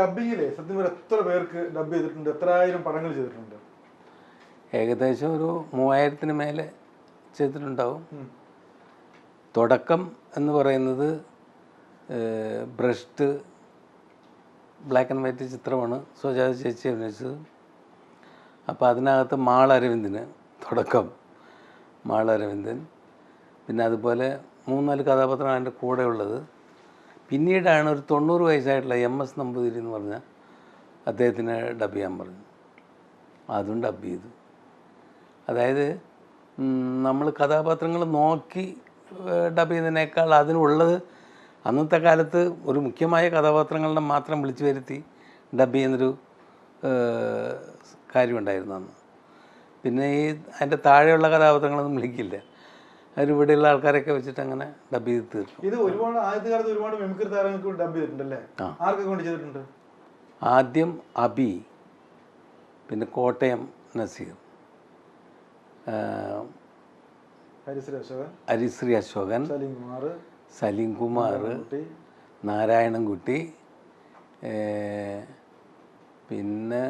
ഡബിങ്ങിലെ സത്യം പറഞ്ഞാൽ എത്ര പേർക്ക് ഡബ് ചെയ്തിട്ടുണ്ട് എത്ര ആയിരം പടങ്ങൾ ചെയ്തിട്ടുണ്ട്? ഏകദേശം ഒരു മൂവായിരത്തിന് മേലെ ചെയ്തിട്ടുണ്ടാവും. തുടക്കം എന്ന് പറയുന്നത് ബ്രഷ്ട് ബ്ലാക്ക് ആൻഡ് വൈറ്റ് ചിത്രമാണ് സ്വജാത ചേച്ചി അഭിനയിച്ചത്. അപ്പോൾ അതിനകത്ത് മാൾ അരവിന്ദിന് തുടക്കം. മാൾ അരവിന്ദൻ പിന്നെ അതുപോലെ മൂന്നാൽ കഥാപാത്രമാണ് എന്റെ കൂടെ ഉള്ളത് പിന്നീടാണ് ഒരു തൊണ്ണൂറ് വയസ്സായിട്ടുള്ള എം എസ് നമ്പൂതിരി എന്ന് പറഞ്ഞ അദ്ദേഹത്തിന് ഡബ് ചെയ്യാൻ പറഞ്ഞു. അതും ഡബ് ചെയ്തു. അതായത് നമ്മൾ കഥാപാത്രങ്ങൾ നോക്കി ഡബ് ചെയ്യുന്നതിനേക്കാൾ അതിനുള്ളത് അന്നത്തെ കാലത്ത് ഒരു മുഖ്യമായ കഥാപാത്രങ്ങളുടെ മാത്രം വിളിച്ചു വരുത്തി ഡബ് ചെയ്യുന്നൊരു കാര്യമുണ്ടായിരുന്നു അന്ന്. പിന്നെ ഈ അതിന്റെ താഴെയുള്ള കഥാപാത്രങ്ങളൊന്നും വിളിക്കില്ല. അവർ ഇവിടെയുള്ള ആൾക്കാരൊക്കെ വെച്ചിട്ട് അങ്ങനെ ഡബ് ചെയ്ത് തീർക്കും ഇത് ഒരുപാട് ആദ്യ കാലത്ത് ഒരുപാട് മെമിക്രി താരങ്ങൾക്ക് ഡബ് ചെയ്തിട്ടുണ്ടല്ലേ. ആർക്കൊക്കെ കൊണ്ട് ചെയ്തിട്ടുണ്ട്? ആദ്യം അബി പിന്നെ കോട്ടയം നസീർ ഹരിശ്രീ അശോകൻ സലീം കുമാർ നാരായണൻകുട്ടി പിന്നെ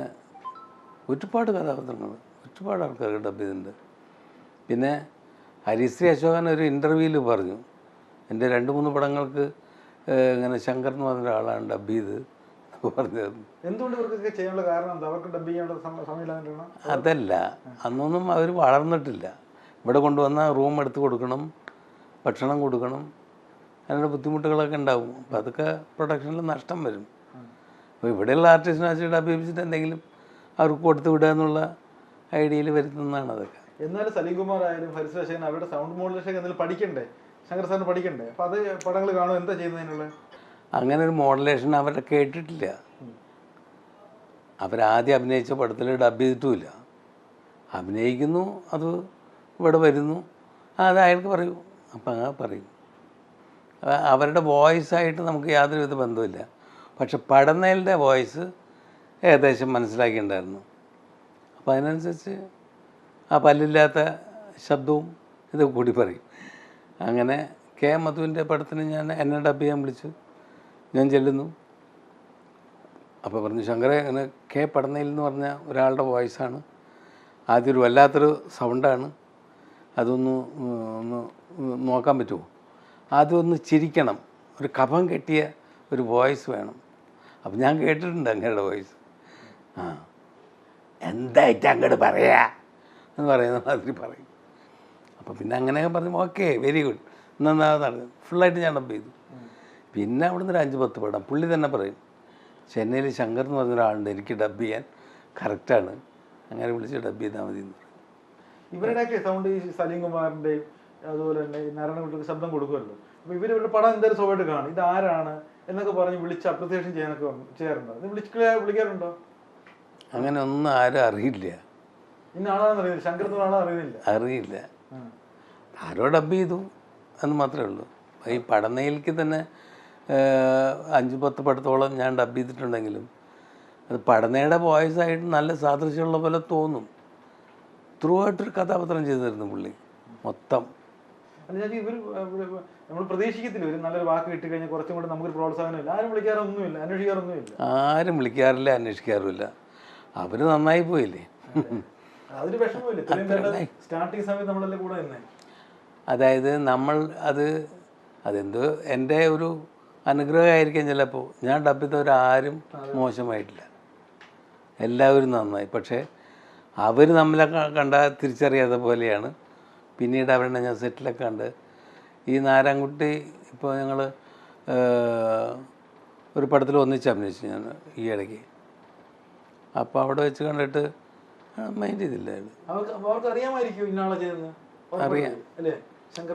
ഒരുപാട് കഥാപാത്രങ്ങൾ ഒരുപാട് ആൾക്കാർ ഡബ് ചെയ്തിട്ടുണ്ട്. പിന്നെ ഹരിശ്രീ അശോകൻ ഒരു ഇന്റർവ്യൂവിൽ പറഞ്ഞു. എന്റെ രണ്ട് മൂന്ന് പടങ്ങൾക്ക് ഇങ്ങനെ ശങ്കർ എന്ന് പറഞ്ഞ ഒരാളാണ് ഡബ് ചെയ്ത് പറഞ്ഞത് എന്തുകൊണ്ട് ഇവർക്കൊക്കെ ചെയ്യാനുള്ള കാരണം എന്താ? അവർക്ക് ഡബ് സമയമില്ല അതല്ല അന്നൊന്നും അവർ വളർന്നിട്ടില്ല. ഇവിടെ കൊണ്ടുവന്ന റൂം എടുത്ത് കൊടുക്കണം ഭക്ഷണം കൊടുക്കണം അതിനുള്ള ബുദ്ധിമുട്ടുകളൊക്കെ ഉണ്ടാവും. അപ്പം അതൊക്കെ പ്രൊഡക്ഷനിൽ നഷ്ടം വരും. അപ്പോൾ ഇവിടെയുള്ള ആർട്ടിസ്റ്റിനെ വെച്ചിട്ട് അഭിപ്രായിച്ചിട്ട് എന്തെങ്കിലും അവർക്ക് കൊടുത്തു വിടുക എന്നുള്ള ഐഡിയയിൽ വരുത്തുന്നതാണ് അതൊക്കെ. എന്നാലും സലീം കുമാർ ആയാലും ഹരിശ്രീ അശോകൻ അവരുടെ സൗണ്ട് മോഡുലേഷൻ എന്തെങ്കിലും പഠിക്കണ്ടേ? ശങ്കർ സാറിന് പഠിക്കണ്ടേ? അപ്പൊ അത് പടങ്ങൾ കാണും എന്താ ചെയ്യുന്നതിനുള്ള? അങ്ങനെ ഒരു മോഡലേഷൻ അവരുടെ കേട്ടിട്ടില്ല. അവരാദ്യം അഭിനയിച്ച പടത്തിൽ ഡബ് ചെയ്തിട്ടുമില്ല. അഭിനയിക്കുന്നു അത് ഇവിടെ വരുന്നു. അത് അയാൾക്ക് പറയൂ. അപ്പം അങ്ങനെ പറയും. അവരുടെ വോയിസായിട്ട് നമുക്ക് യാതൊരുവിധ ബന്ധമില്ല പക്ഷെ പടന്നേലിന്റെ വോയിസ് ഏകദേശം മനസ്സിലാക്കിയിട്ടുണ്ടായിരുന്നു. അപ്പോൾ അതിനനുസരിച്ച് ആ പല്ലില്ലാത്ത ശബ്ദവും ഇത് കൂടി പറയും. അങ്ങനെ കെ മധുവിന്റെ പടത്തിന് ഞാൻ എന്നെ ഡബ് ചെയ്യാൻ വിളിച്ചു. ഞാൻ ചെല്ലുന്നു. അപ്പോൾ പറഞ്ഞു ശങ്കരെ അങ്ങനെ കെ പടനയിൽ എന്ന് പറഞ്ഞ ഒരാളുടെ വോയിസാണ്. ആദ്യം ഒരു വല്ലാത്തൊരു സൗണ്ടാണ്. അതൊന്ന് ഒന്ന് നോക്കാൻ പറ്റുമോ? ആദ്യം ഒന്ന് ചിരിക്കണം. ഒരു കഫം കെട്ടിയ ഒരു വോയിസ് വേണം. അപ്പം ഞാൻ കേട്ടിട്ടുണ്ട് അങ്ങയുടെ വോയിസ്. ആ. എന്തായിട്ട് അങ്ങോട്ട് പറയാ? എന്ന് പറയുന്ന മാതിരി പറയും. അപ്പോൾ പിന്നെ അങ്ങനെയൊക്കെ പറഞ്ഞു ഓക്കെ വെരി ഗുഡ് എന്നാ നടന്നു ഫുള്ളായിട്ട് ഞാൻ ഡബ് ചെയ്തു. പിന്നെ അവിടെ നിന്ന് ഒരു അഞ്ച് പത്ത് പടം. പുള്ളി തന്നെ പറയും ചെന്നൈയിൽ ശങ്കർ എന്ന് പറഞ്ഞ ഒരാളുണ്ട് എനിക്ക് ഡബ് ചെയ്യാൻ. കറക്റ്റാണ് അങ്ങനെ വിളിച്ച് ഡബ് ചെയ്താൽ മതി എന്ന് പറയും. ഇവരുടെയൊക്കെ സൗണ്ട് ഈ സലീം കുമാറിന്റെയും അതുപോലെ തന്നെ നാരായണകുട്ടിക്ക് ശബ്ദം കൊടുക്കുമല്ലോ. അപ്പോൾ ഇവർ ഇവരുടെ പടം എന്തായാലും സ്വഭാവമായിട്ട് കാണും. ഇത് ആരാണ്? എന്നൊക്കെ പറഞ്ഞ് വിളിച്ച് അപ്രിസിയേഷൻ ചെയ്യാനൊക്കെ ചെയ്യാറുണ്ടോ വിളിച്ച് വിളിക്കാറുണ്ടോ? അങ്ങനെ ഒന്നും ആരും അറിയില്ല. അറിയില്ല. ആരോ ഡബ് ചെയ്തു എന്ന് മാത്രമേ ഉള്ളൂ. ഈ പടനയിലേക്ക് തന്നെ അഞ്ച് പത്ത് പടത്തോളം ഞാൻ ഡബ് ചെയ്തിട്ടുണ്ടെങ്കിലും അത് പടനയുടെ വോയിസ് ആയിട്ട് നല്ല സാദൃശ്യമുള്ള പോലെ തോന്നും. ത്രൂ ആയിട്ടൊരു കഥാപാത്രം ചെയ്തു തരുന്നു പുള്ളി. മൊത്തം. ഇവർ നമ്മൾ പ്രതീക്ഷിക്കത്തില്ല. ഒരു നല്ലൊരു വാക്ക് കിട്ടി കഴിഞ്ഞാൽ കുറച്ചും കൂടെ നമുക്കൊരു പ്രോത്സാഹനമില്ല. ആരും വിളിക്കാറൊന്നുമില്ല. അന്വേഷിക്കാറൊന്നുമില്ല. ആരും വിളിക്കാറില്ല അന്വേഷിക്കാറുമില്ല. അവർ നന്നായി പോയില്ലേ? സ്റ്റാർട്ടിങ് സമയത്ത് നമ്മളല്ലേ കൂടെ അതായത് നമ്മൾ അത് അതെന്തോ എന്റെ ഒരു അനുഗ്രഹമായിരിക്കും ചിലപ്പോൾ. ഞാൻ ഡബിത്തവരാരും മോശമായിട്ടില്ല. എല്ലാവരും നന്നായി. പക്ഷേ അവർ നമ്മളെ കണ്ട തിരിച്ചറിയാത്ത പോലെയാണ്. പിന്നീട് അവരുടെ ഞാൻ സെറ്റിലൊക്കെ കണ്ട് ഈ നാരായൺകുട്ടി ഇപ്പോൾ ഞങ്ങൾ ഒരു പടത്തിൽ ഒന്നിച്ച് അഭിനയിച്ചു ഞാൻ ഈ ഇടയ്ക്ക്. അപ്പോൾ അവിടെ വെച്ച് കണ്ടിട്ട് മൈൻഡ് ചെയ്തില്ലായിരുന്നു. അറിയാം.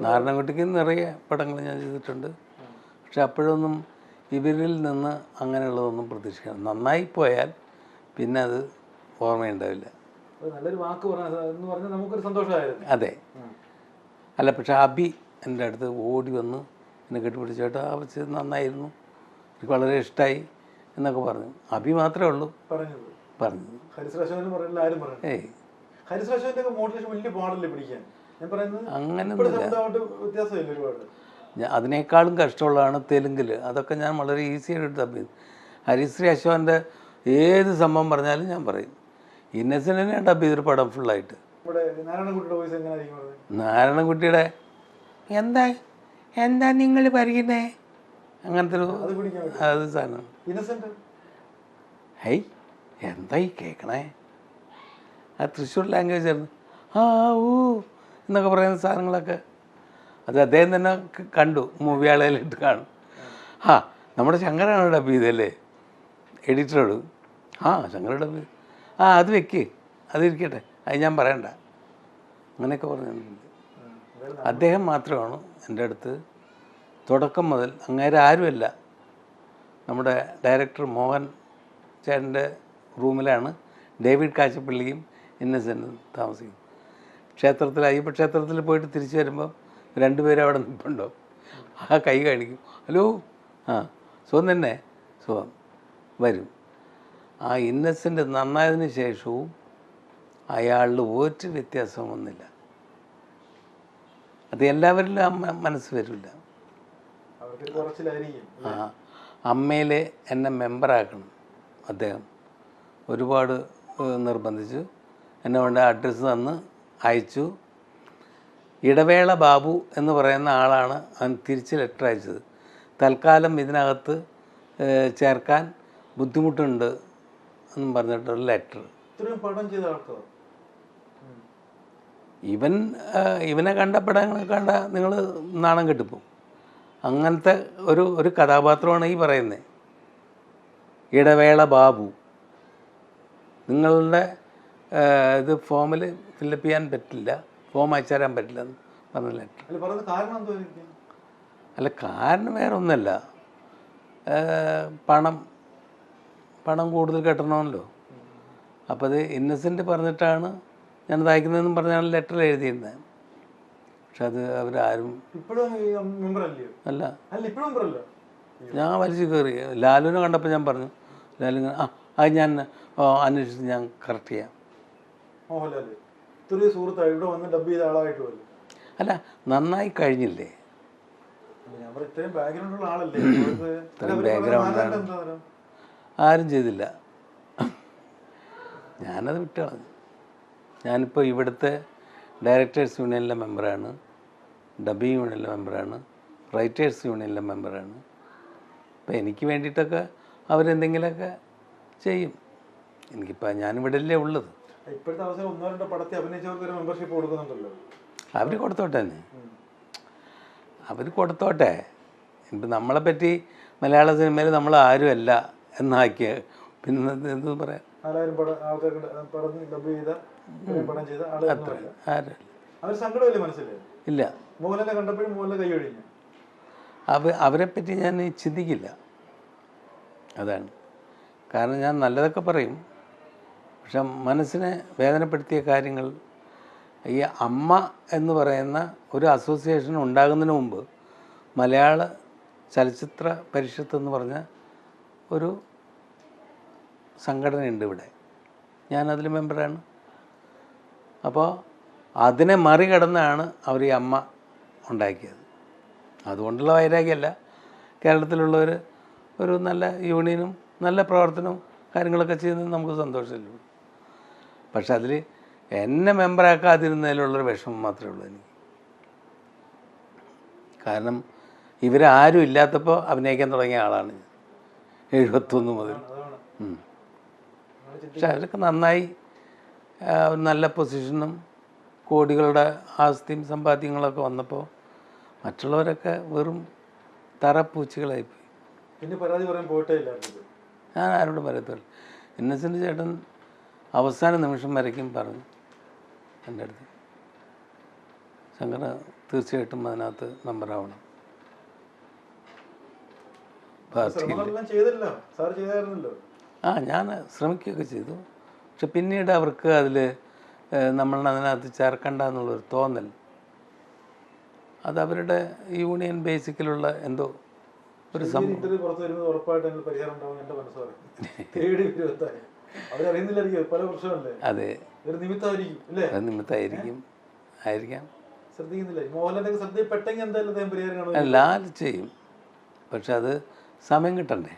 നാരായണൻകുട്ടിക്ക് നിറയെ പടങ്ങൾ ഞാൻ ചെയ്തിട്ടുണ്ട്. പക്ഷെ അപ്പോഴൊന്നും ഇവരിൽ നിന്ന് അങ്ങനെയുള്ളതൊന്നും പ്രതീക്ഷിക്കണം നന്നായി പോയാൽ പിന്നെ അത് ഓർമ്മയുണ്ടാവില്ല. നല്ലൊരു വാക്ക് പറഞ്ഞ എന്ന് പറഞ്ഞാൽ നമുക്കൊരു സന്തോഷമായിരുന്നു. അതെ. അല്ല പക്ഷെ അബി എന്റെ അടുത്ത് ഓടി വന്ന് എന്നെ കെട്ടിപ്പിടിച്ച് ചേട്ടാ ചെയ്ത് നന്നായിരുന്നു. എനിക്ക് വളരെ ഇഷ്ടമായി എന്നൊക്കെ പറഞ്ഞു. അബി മാത്രമേ ഉള്ളൂ. പറഞ്ഞത്. പറഞ്ഞു. ഏയ്. ഞാൻ അതിനേക്കാളും കഷ്ടമുള്ളതാണ് തെലുങ്കിൽ അതൊക്കെ ഞാൻ വളരെ ഈസി ആയിട്ട് ചെയ്തു ഹരിശ്രീ അശോകന്റെ ഏത് സംഭവം പറഞ്ഞാലും ഞാൻ പറയും. ഇന്നസെന്റിനെ ഡബ് ചെയ്തൊരു പടം ഫുള്ളായിട്ട് നാരായണൻകുട്ടിയുടെ എന്താ എന്താ നിങ്ങൾ പറയുന്നേ? അങ്ങനത്തെ ഒരു അത് സാധനം. ഇന്നസെന്റ് ഹേയ് എന്താ ഈ കേൾക്കണേ ആ തൃശ്ശൂർ ലാംഗ്വേജ് ആയിരുന്നു. ആ ഊ എന്നൊക്കെ പറയുന്ന സാധനങ്ങളൊക്കെ. അത് അദ്ദേഹം തന്നെ കണ്ടു മൂവിയാളയിലിട്ട് കാണും. ആ നമ്മുടെ ശങ്കരാണ് ഡബ് ചെയ്തല്ലേ എഡിറ്ററോട് ആ ശങ്കര ഡബ് ആ അത് വെക്ക്. അതിരിക്കട്ടെ അത് ഞാൻ പറയണ്ട. അങ്ങനെയൊക്കെ പറഞ്ഞിട്ടുണ്ട്. അദ്ദേഹം മാത്രമാണ് എന്റെ അടുത്ത് തുടക്കം മുതൽ അങ്ങേരെ ആരുമല്ല. നമ്മുടെ ഡയറക്ടർ മോഹൻ ചേട്ടന്റെ റൂമിലാണ് ഡേവിഡ് കാച്ചപ്പള്ളിയും ഇന്നസെന്റും താമസിക്കുന്നത്. ക്ഷേത്രത്തിൽ അയ്യപ്പ ക്ഷേത്രത്തിൽ പോയിട്ട് തിരിച്ചു വരുമ്പോൾ രണ്ടുപേരും അവിടെ നിൽപ്പുണ്ടോ ആ കൈ കാണിക്കും. ഹലോ? ആ സുഖം തന്നെ. സുഖം. വരും. ആ ഇന്നസെന്റ് നന്നായതിന് ശേഷവും അയാളിൽ ഒരു വ്യത്യാസം വന്നില്ല. അത് എല്ലാവരിലും ആ മനസ്സ് വരില്ല. ആ അമ്മയിൽ എന്നെ മെമ്പറാക്കണം അദ്ദേഹം. ഒരുപാട് നിർബന്ധിച്ച്. എന്നെ കൊണ്ട് അഡ്രസ്സ് തന്ന് അയച്ചു. ഇടവേള ബാബു എന്ന് പറയുന്ന ആളാണ് അവൻ തിരിച്ച് ലെറ്റർ അയച്ചത്. തൽക്കാലം ഇതിനകത്ത് ചേർക്കാൻ ബുദ്ധിമുട്ടുണ്ട് എന്നും പറഞ്ഞിട്ടൊരു ലെറ്റർ ഇവൻ ഇവനെ കണ്ട പടങ്ങൾ കണ്ട നിങ്ങൾ നാണം കെട്ടിപ്പോവും. അങ്ങനത്തെ ഒരു ഒരു കഥാപാത്രമാണ് ഈ പറയുന്നത് ഇടവേള ബാബു. നിങ്ങളുടെ ഇത് ഫോമിൽ ഫില്ലപ്പ് ചെയ്യാൻ പറ്റില്ല. ഫോം അയച്ചു തരാൻ പറ്റില്ല എന്ന് പറഞ്ഞ ലെറ്റർ അല്ല കാരണം വേറെ ഒന്നുമല്ല. പണം പണം കൂടുതൽ കെട്ടണമല്ലോ. അപ്പോൾ അത് ഇന്നസെന്റ് പറഞ്ഞിട്ടാണ് ഞാനത് അയക്കുന്നതെന്നും പറഞ്ഞാണ് ലെറ്റർ എഴുതിയിരുന്നത് പക്ഷെ അത് അവരാരും അല്ല. ഞാൻ വലിച്ചു കയറി. ലാലുവിനെ കണ്ടപ്പോൾ ഞാൻ പറഞ്ഞു. ലാലു ആ അത് ഞാൻ അന്വേഷിച്ച് ഞാൻ കറക്റ്റ് ചെയ്യാം. ഇത്രയും ഇവിടെ വന്ന് ഡബ് ചെയ്ത ആളായിട്ട് അല്ല നന്നായി കഴിഞ്ഞില്ലേ? ഞാൻ പറയും ഇത്രയും ബാക്ക്ഗ്രൗണ്ട് ആളല്ലേ? അവർക്ക് അല്ല, അവർ background പറയുന്നത് ആണ്. എന്താ തരം? ആരും ചെയ്തില്ല. ഞാനത് വിട്ടുകളഞ്ഞു. ഞാനിപ്പോൾ ഇവിടുത്തെ ഡയറക്ടേഴ്സ് യൂണിയനിലെ മെമ്പറാണ് ഡബിങ് യൂണിയനിലെ മെമ്പറാണ് റൈറ്റേഴ്സ് യൂണിയനിലെ മെമ്പറാണ് അപ്പോൾ എനിക്ക് വേണ്ടിയിട്ടൊക്കെ അവരെന്തെങ്കിലുമൊക്കെ ചെയ്യും. എനിക്കിപ്പോൾ ഞാനിവിടെ അല്ലേ ഉള്ളത്. ഇപ്പോഴത്തെ അവസരം ഒന്നോ രണ്ടോ പടത്തിൽ അഭിനയിച്ചവർക്ക് ഒരു മെമ്പർഷിപ്പ് കൊടുക്കുന്നുണ്ടല്ലോ. അവർ കൊടുത്തോട്ടെ അവർ കൊടുത്തോട്ടെ. ഇപ്പം നമ്മളെ പറ്റി മലയാള സിനിമയിൽ നമ്മൾ ആരുമല്ല എന്നാക്കിയ പിന്നെ എന്ത് പറയാം? നാലായിരം പടം ആൾക്കാർക്ക് ഡ- പടം ഡബ് ചെയ്ത ഇത്രയും പടം ചെയ്ത ആളുകളൊന്നുമല്ല ആരുമല്ല. അവർ സങ്കടമില്ല മനസ്സിലായി ഇല്ല. മോഹൻലാലിനെ കണ്ടപ്പോഴും മോഹൻലാൽ കൈ ഒഴിഞ്ഞു അവ അവരെപ്പറ്റി ഞാൻ ചിന്തിക്കില്ല. അതാണ്. കാരണം ഞാൻ നല്ലതൊക്കെ പറയും. പക്ഷെ മനസ്സിനെ വേദനപ്പെടുത്തിയ കാര്യങ്ങൾ ഈ അമ്മ എന്ന് പറയുന്ന ഒരു അസോസിയേഷൻ ഉണ്ടാകുന്നതിന് മുമ്പ് മലയാള ചലച്ചിത്ര പരിഷത്ത് എന്ന് പറഞ്ഞ ഒരു സംഘടനയുണ്ട് ഇവിടെ. ഞാനതിൽ മെമ്പറാണ്. അപ്പോൾ അതിനെ മറികടന്നാണ് അവർ ഈ അമ്മ ഉണ്ടാക്കിയത്. അതുകൊണ്ടുള്ള വൈരാഗ്യമല്ല. കേരളത്തിലുള്ളവർ ഒരു നല്ല യൂണിയനും നല്ല പ്രവർത്തനവും കാര്യങ്ങളൊക്കെ ചെയ്യുന്നത് നമുക്ക് സന്തോഷമല്ലേ? പക്ഷെ അതിൽ എന്നെ മെമ്പറാക്കാതിരുന്നതിലുള്ളൊരു വിഷമം മാത്രമേ ഉള്ളൂ എനിക്ക്. കാരണം ഇവരാരും ഇല്ലാത്തപ്പോൾ അഭിനയിക്കാൻ തുടങ്ങിയ ആളാണ് എഴുപത്തൊന്ന് മുതൽ. പക്ഷെ അവരൊക്കെ നന്നായി നല്ല പൊസിഷനും കോടികളുടെ ആസ്തിയും സമ്പാദ്യങ്ങളൊക്കെ വന്നപ്പോൾ മറ്റുള്ളവരൊക്കെ വെറും തറപ്പൂച്ചികളായിപ്പോയി. പിന്നെ പരാതി പറയാൻ പോയിട്ടേ ഇല്ലായിരുന്നു. ഞാൻ ആരോടും പറയത്തുള്ളൂ ഇന്നസെന്റ് ചേട്ടൻ അവസാന നിമിഷം വരയ്ക്കും പറഞ്ഞു എന്റെ അടുത്ത്. ശങ്കര തീർച്ചയായിട്ടും അതിനകത്ത് നമ്പറാവണം ആ ഞാൻ ശ്രമിക്കുകയൊക്കെ ചെയ്തു. പക്ഷെ പിന്നീട് അവർക്ക് അതിൽ നമ്മൾ അതിനകത്ത് ചേർക്കണ്ട എന്നുള്ളൊരു തോന്നൽ. അത് അവരുടെ യൂണിയൻ ബേസിക്കിലുള്ള എന്തോ ഒരു അതെ നിമിത്തമായിരിക്കും ആയിരിക്കാം. ശ്രദ്ധിക്കുന്നില്ല. ലാൽ ചെയ്യും. പക്ഷെ അത് സമയം കിട്ടണ്ടേ?